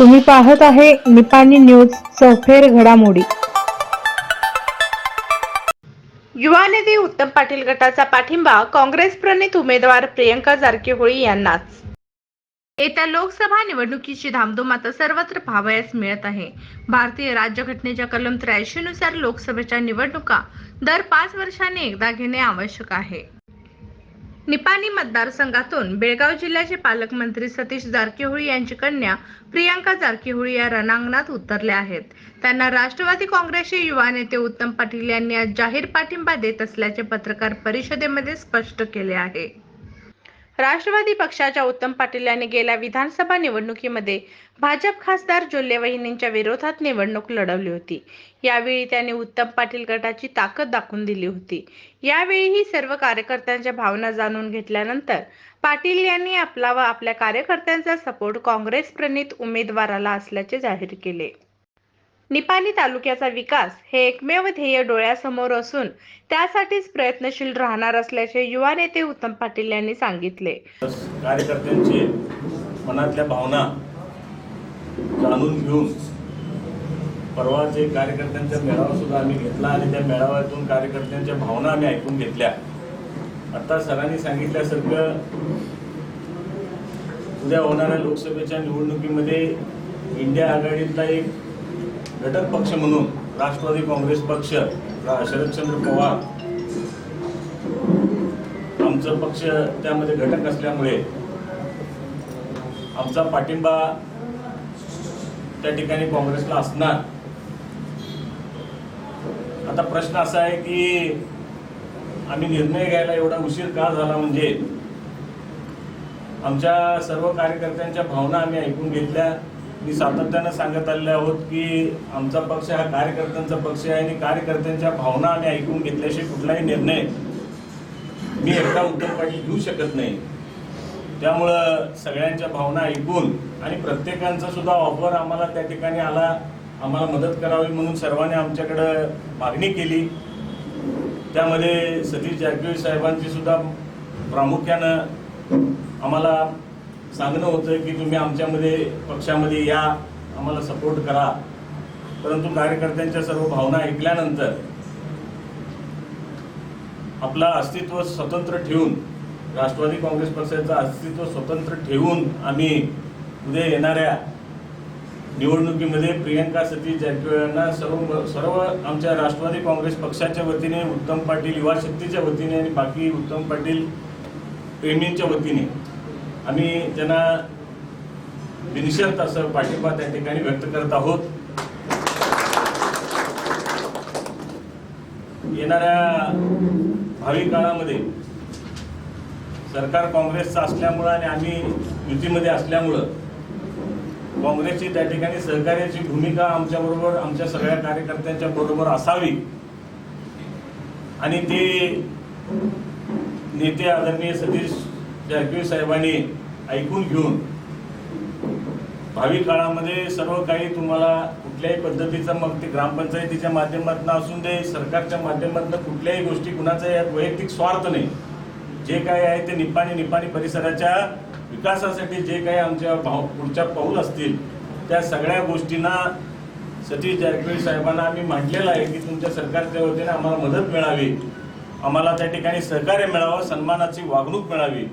तुम्ही पाहत आहे निपाणी न्यूज चौफेर घडामोडी. युवा नेते उत्तम पाटील गटाचा पाठिंबा काँग्रेस प्रणित उमेदवार प्रियंका जारकीहोळी यांनाच. येत्या लोकसभा निवडणुकीची धामधूम आता सर्वत्र पाहावयास मिळत आहे. भारतीय राज्यघटनेच्या कलम त्र्याऐंशी नुसार लोकसभेच्या निवडणुका दर पाच वर्षांनी एकदा घेणे आवश्यक आहे. निपाणी मतदारसंघातून बेळगाव जिल्ह्याचे पालकमंत्री सतीश जारकीहोळी यांची कन्या प्रियांका जारकीहोळी या रणांगणात उतरल्या आहेत. त्यांना राष्ट्रवादी काँग्रेसचे युवा नेते उत्तम पाटील यांनी आज जाहीर पाठिंबा देत असल्याचे पत्रकार परिषदेमध्ये स्पष्ट केले आहे. राष्ट्रवादी पक्षाच्या उत्तम पाटील यांनी गेल्या विधानसभा निवडणुकीमध्ये भाजप खासदार जोल्ले वहिनींच्या विरोधात निवडणूक लढवली होती. यावेळी त्यांनी उत्तम पाटील गटाची ताकद दाखवून दिली होती. यावेळीही सर्व कार्यकर्त्यांच्या भावना जाणून घेतल्यानंतर पाटील यांनी आपला व आपल्या कार्यकर्त्यांचा सपोर्ट काँग्रेस प्रणित उमेदवाराला असल्याचे जाहीर केले. निपाणी तालुक्याचा विकास हे एकमेव ध्येय डोळ्यासमोर असून त्यासाठीच प्रयत्नशील राहणार असल्याचे युवा नेते उत्तम पाटील यांनी सांगितले. कार्यकर्त्यांचे मनातल्या भावना जाणून घेऊन परवाच एक कार्यकर्त्यांचा मेळावा सुद्धा आम्ही घेतला आणि त्या मेळाव्यातून कार्यकर्त्यांच्या भावना आम्ही ऐकून घेतल्या. आता सरांनी सांगितल्यासारखं उद्या होणाऱ्या लोकसभेच्या निवडणुकीमध्ये इंडिया आघाडीतला एक घटक पक्ष म्हणून राष्ट्रवादी काँग्रेस पक्ष शरदचंद्र पवार. आमचं पक्ष त्यामध्ये घटक असल्यामुळे आमचा पाठिंबा त्या ठिकाणी काँग्रेसला असणार. आता प्रश्न असा आहे की आम्ही निर्णय घ्यायला एवढा उशीर का झाला म्हणजे? आमच्या सर्व कार्यकर्त्यांच्या भावना आम्ही ऐकून घेतल्या. मी सातत्यानं सांगत आलेले आहोत की आमचा पक्ष हा कार्यकर्त्यांचा पक्ष आहे आणि कार्यकर्त्यांच्या भावना आणि ऐकून घेतल्याशिवाय कुठलाही निर्णय मी एकटा उद्धव पाटील घेऊ शकत नाही. त्यामुळं सगळ्यांच्या भावना ऐकून आणि प्रत्येकांचा सुद्धा ऑफर आम्हाला त्या ठिकाणी आला आम्हाला मदत करावी म्हणून सर्वांनी आमच्याकडं मागणी केली. त्यामध्ये सतीश जारकिहोळी साहेबांची सुद्धा प्रामुख्यानं आम्हाला सांगणं होतं की तुम्ही आमच्यामध्ये पक्षामध्ये या आम्हाला सपोर्ट करा. परंतु कार्यकर्त्यांच्या सर्व भावना ऐकल्यानंतर आपला अस्तित्व स्वतंत्र ठेवून राष्ट्रवादी काँग्रेस पक्षाचं अस्तित्व स्वतंत्र ठेवून आम्ही उद्या येणाऱ्या निवडणुकीमध्ये प्रियंका सतीश जारकिहोळी यांना सर्व सर्व आमच्या राष्ट्रवादी काँग्रेस पक्षाच्या वतीने उत्तम पाटील युवा शक्तीच्या वतीने आणि बाकी उत्तम पाटील प्रेमींच्या वतीने आम्ही त्यांना बिनशर्त असं पाठिंबा त्या ठिकाणी व्यक्त करत आहोत. येणाऱ्या भावी काळामध्ये सरकार काँग्रेसचं असल्यामुळं आणि आम्ही युतीमध्ये असल्यामुळं काँग्रेसची त्या ठिकाणी सहकार्याची भूमिका आमच्याबरोबर आमच्या सगळ्या कार्यकर्त्यांच्या बरोबर असावी. आणि ते नेते आदरणीय सतीश जारकिहोळी साहेबांनी ऐकून घेऊन. भावी काळामध्ये सर्व काही तुम्हाला कुठल्याही पद्धतीचं मग ते ग्रामपंचायतीच्या माध्यमातून असून दे सरकारच्या माध्यमातून कुठल्याही गोष्टी कुणाचा यात वैयक्तिक स्वार्थ नाही. जे काही आहे ते निपाणी निपाणी परिसराच्या विकासासाठी जे काही आमच्या भाव पुढच्या पाऊल असतील त्या सगळ्या गोष्टींना सतीश जारकिहोळी साहेबांना आम्ही म्हटलेलं आहे की तुमच्या सरकारच्या वतीने आम्हाला मदत मिळावी. आम्हाला त्या ठिकाणी सहकार्य मिळावं सन्मानाची वागणूक मिळावी.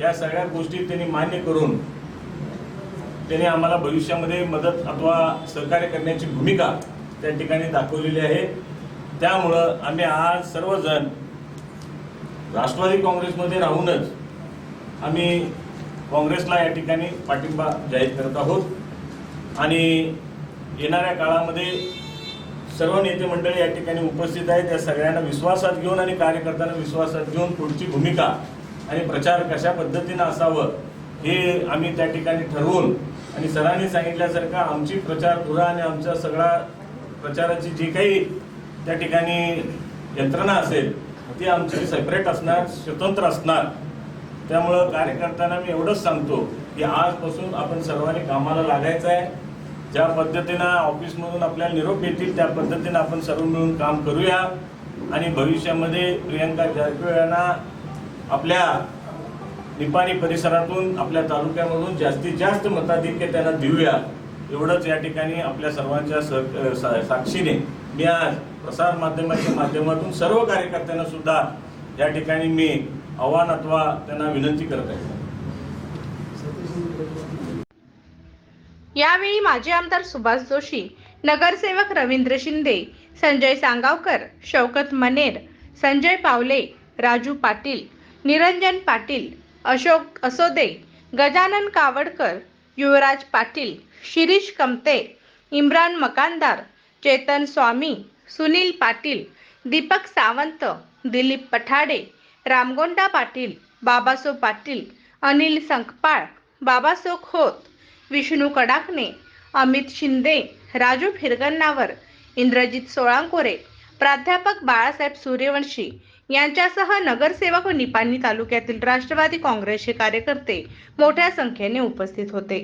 या सगळ्या गोष्टी त्यांनी मान्य करून त्यांनी आम्हाला भविष्यामध्ये मदत अथवा सहकार्य करण्याची भूमिका त्या ठिकाणी दाखवलेली आहे. त्यामुळं आम्ही आज सर्वजण राष्ट्रवादी काँग्रेसमध्ये राहूनच आम्ही काँग्रेसला या ठिकाणी पाठिंबा जाहीर करत आहोत. आणि येणाऱ्या काळामध्ये सर्व नेते मंडळी या ठिकाणी उपस्थित आहेत. त्या सगळ्यांना विश्वासात घेऊन आणि कार्यकर्त्यांना विश्वासात घेऊन पुढची भूमिका आणि प्रचार कशा पद्धतीनं असावं हे आम्ही त्या ठिकाणी ठरवून आणि सरांनी सांगितल्यासारखं आमची प्रचार धुरा आणि आमचा सगळा प्रचाराची जी काही त्या ठिकाणी यंत्रणा असेल ती आमची सेपरेट असणार स्वतंत्र असणार. त्यामुळं कार्यकर्त्यांना मी एवढंच सांगतो की आजपासून आपण सर्वांनी कामाला लागायचं आहे. ज्या पद्धतीनं ऑफिसमधून आपल्याला निरोप येतील त्या पद्धतीनं आपण सर्व मिळून काम करूया. आणि भविष्यामध्ये प्रियंका जारकिहोळी यांना आपल्या निपाणी परिसरातून आपल्या तालुक्यामधून जास्तीत जास्त मताधिक्य त्यांना देऊया. एवढंच या ठिकाणी आपल्या सर्वांच्या सह सा- साक्षीने मी आज प्रसार माध्यमाच्या माध्यमातून सर्व कार्यकर्त्यांना सुद्धा या ठिकाणी मी आव्हान अथवा त्यांना विनंती करत आहे. यावेळी माजी आमदार सुभाष जोशी नगरसेवक रवींद्र शिंदे संजय सांगावकर शौकत मनेर संजय पावले राजू पाटील निरंजन पाटील अशोक असोदे गजानन कावडकर युवराज पाटील शिरीष कमते इम्रान मकानदार चेतन स्वामी सुनील पाटील दीपक सावंत दिलीप पठाडे रामगोंडा पाटील बाबासो पाटील अनिल संकपाळ बाबासो खोत विष्णू कडाकणे अमित शिंदे राजू फिरगन्नावर इंद्रजित सोळांकोरे प्राध्यापक बाळासाहेब सूर्यवंशी यांच्यासह नगरसेवक व निपाणी तालुक्यातील राष्ट्रवादी काँग्रेसचे कार्यकर्ते मोठ्या संख्येने उपस्थित होते.